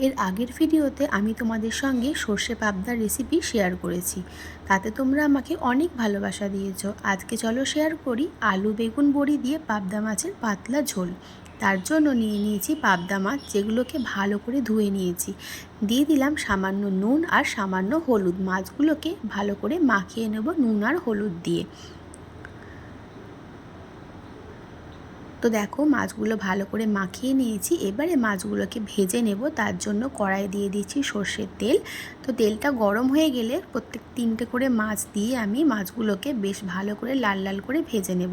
এর আগের ভিডিওতে আমি তোমাদের সঙ্গে সর্ষে পাবদার রেসিপি শেয়ার করেছি। তাতে তোমরা আমাকে অনেক ভালোবাসা দিয়েছ। আজকে চলো শেয়ার করি আলু, বেগুন, বড়ি দিয়ে পাবদা মাছের পাতলা ঝোল। তার জন্য নিয়ে নিয়েছি পাবদা মাছ, যেগুলোকে ভালো করে ধুয়ে নিয়েছি। দিয়ে দিলাম সামান্য নুন আর সামান্য হলুদ। মাছগুলোকে ভালো করে মাখিয়ে নেব নুন আর হলুদ দিয়ে। তো দেখো মাছগুলো ভালো করে মাখিয়ে নিয়েছি। এবারে মাছগুলোকে ভেজে নেব। তার জন্য কড়াই দিয়ে দিচ্ছি সর্ষের তেল। তো তেলটা গরম হয়ে গেলে প্রত্যেক তিনটে করে মাছ দিয়ে আমি মাছগুলোকে বেশ ভালো করে লাল লাল করে ভেজে নেব।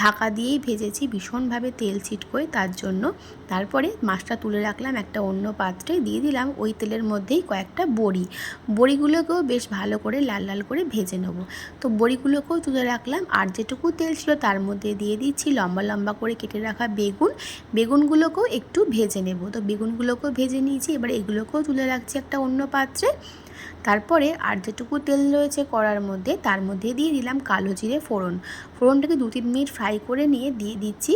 ঢাকা দিয়েই ভেজেছি, ভীষণভাবে তেল ছিটকোয়, তার জন্য। তারপরে মাছটা তুলে রাখলাম একটা অন্য পাত্রে, দিয়ে দিলাম ওই তেলের মধ্যেই কয়েকটা বড়ি। বড়িগুলোকেও বেশ ভালো করে লাল লাল করে ভেজে নেব। তো বড়িগুলোকেও তুলে রাখলাম, আর যেটুকু তেল ছিল তার মধ্যে দিয়ে দিচ্ছি লম্বা লম্বা করে কেটে রাখা বেগুন। বেগুনগুলোকেও একটু ভেজে নেব। তো বেগুনগুলোকেও ভেজে নিয়েছি, এবার এগুলোকেও তুলে রাখছি একটা অন্য পাত্রে। তারপরে আর যেটুকু তেল রয়েছে কড়ার মধ্যে, তার মধ্যে দিয়ে দিলাম কালো জিরে ফোড়ন। ফোড়নটাকে দু তিন মিনিট ফ্রাই করে নিয়ে দিয়ে দিচ্ছি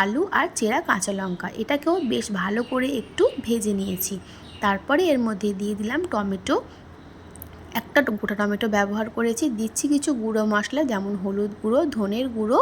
আলু আর চেরা কাঁচা লঙ্কা। এটাকেও বেশ ভালো করে একটু ভেজে নিয়েছি। তারপরে এর মধ্যে দিয়ে দিলাম টমেটো একটা গোটা টমেটো ব্যবহার করেছি। দিচ্ছি কিছু গুঁড়ো মশলা যেমন হলুদ গুঁড়ো, ধনের গুঁড়ো,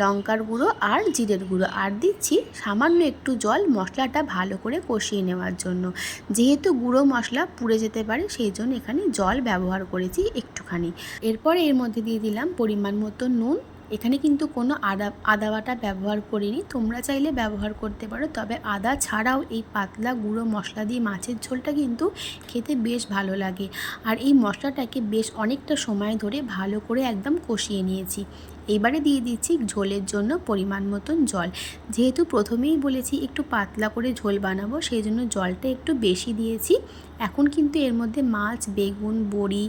লঙ্কার গুঁড়ো আর জিরের গুঁড়ো। আর দিচ্ছি সামান্য একটু জল মশলাটা ভালো করে কষিয়ে নেওয়ার জন্য। যেহেতু গুঁড়ো মশলা পুড়ে যেতে পারে সেই জন্য এখানে জল ব্যবহার করেছি একটুখানি। এরপরে এর মধ্যে দিয়ে দিলাম পরিমাণ মতো নুন। এখানে কিন্তু কোনো আদা আদা বাটা ব্যবহার করিনি। তোমরা চাইলে ব্যবহার করতে পারো। তবে আদা ছাড়াও এই পাতলা গুঁড়ো মশলা দিয়ে মাছের ঝোলটা কিন্তু খেতে বেশ ভালো লাগে। আর এই মশলাটাকে বেশ অনেকটা সময় ধরে ভালো করে একদম কষিয়ে নিয়েছি। এবারে দিয়ে দিচ্ছি ঝোলের জন্য পরিমাণ মতন জল। যেহেতু প্রথমেই বলেছি একটু পাতলা করে ঝোল বানাবো, সেই জন্য জলটা একটু বেশি দিয়েছি। এখন কিন্তু এর মধ্যে মাছ, বেগুন, বড়ি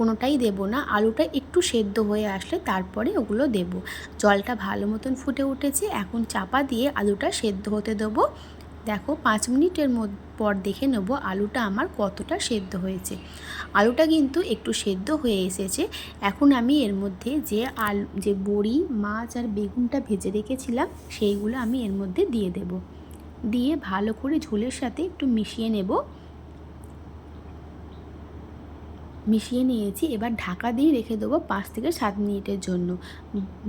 কোনোটাই দেব না। আলুটা একটু সেদ্ধ হয়ে আসলে তারপরে ওগুলো দেব। জলটা ভালো মতন ফুটে উঠেছে। এখন চাপা দিয়ে আলুটা সেদ্ধ হতে দেবো। দেখো, পাঁচ মিনিটের মধ্যে পর দেখে নেব আলুটা আমার কতটা সেদ্ধ হয়েছে। আলুটা কিন্তু একটু সেদ্ধ হয়ে এসেছে। এখন আমি এর মধ্যে যে আলু, যে বড়ি, মাছ আর বেগুনটা ভেজে রেখেছিলাম, সেইগুলো আমি এর মধ্যে দিয়ে দেব। দিয়ে ভালো করে ঝোলের সাথে একটু মিশিয়ে নেব। মিশিয়ে নিয়েছি। এবার ঢাকা দিয়ে রেখে দেবো পাঁচ থেকে সাত মিনিটের জন্য।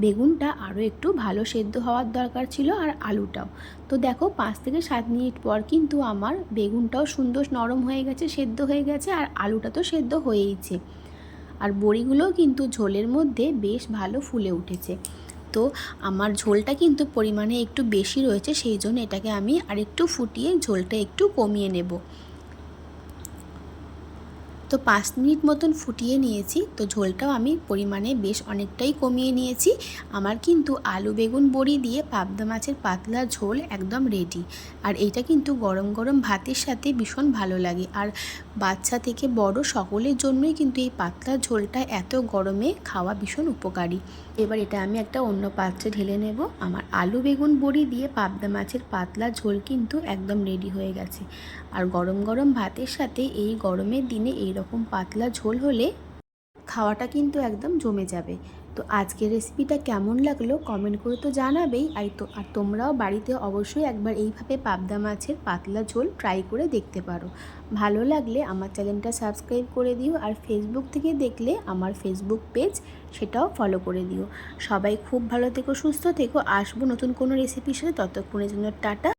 বেগুনটা আরও একটু ভালো সেদ্ধ হওয়ার দরকার ছিল আর আলুটাও। তো দেখো পাঁচ থেকে সাত মিনিট পর কিন্তু আমার বেগুনটাও সুন্দর নরম হয়ে গেছে, সেদ্ধ হয়ে গেছে আর আলুটা তো সেদ্ধ হয়েইছে। আর বড়িগুলোও কিন্তু ঝোলের মধ্যে বেশ ভালো ফুলে উঠেছে। তো আমার ঝোলটা কিন্তু পরিমাণে একটু বেশি রয়েছে, সেই জন্য এটাকে আমি আরেকটু ফুটিয়ে ঝোলটা একটু কমিয়ে নেব। তো পাঁচ মিনিট মতন ফুটিয়ে নিয়েছি, তো ঝোলটাও আমি পরিমাণে বেশ অনেকটাই কমিয়ে নিয়েছি। আমার কিন্তু আলু বেগুন বড়ি দিয়ে পাবদা মাছের পাতলা ঝোল একদম রেডি আর এটা কিন্তু গরম গরম ভাতের সাথে ভীষণ ভালো লাগে। আর বাচ্চা থেকে বড় সকলের জন্যই কিন্তু এই পাতলা ঝোলটা এত গরমে খাওয়া ভীষণ উপকারী। এবার এটা আমি একটা অন্য পাত্রে ঢেলে নেব। আমার আলু বেগুন বড়ি দিয়ে পাবদা মাছের পাতলা ঝোল কিন্তু একদম রেডি হয়ে গেছে। আর গরম গরম ভাতের সাথে এই গরমের দিনে এই রকম পাতলা ঝোল হলে খাওয়াটা কিন্তু একদম জমে যাবে। তো আজকের রেসিপিটা কেমন লাগল কমেন্ট করে তো জানাবেই। আর তো, আর তোমরাও বাড়িতে অবশ্যই একবার এইভাবে পাবদা মাছের পাতলা ঝোল ট্রাই করে দেখতে পারো। ভালো লাগলে আমার চ্যানেলটা সাবস্ক্রাইব করে দিও আর ফেসবুক থেকে দেখলে আমার ফেসবুক পেজ সেটাও ফলো করে দিও। সবাই খুব ভালো থেকো, সুস্থ থেকো। আসব নতুন কোনো রেসিপির সাথে। ততক্ষণের জন্য টাটা।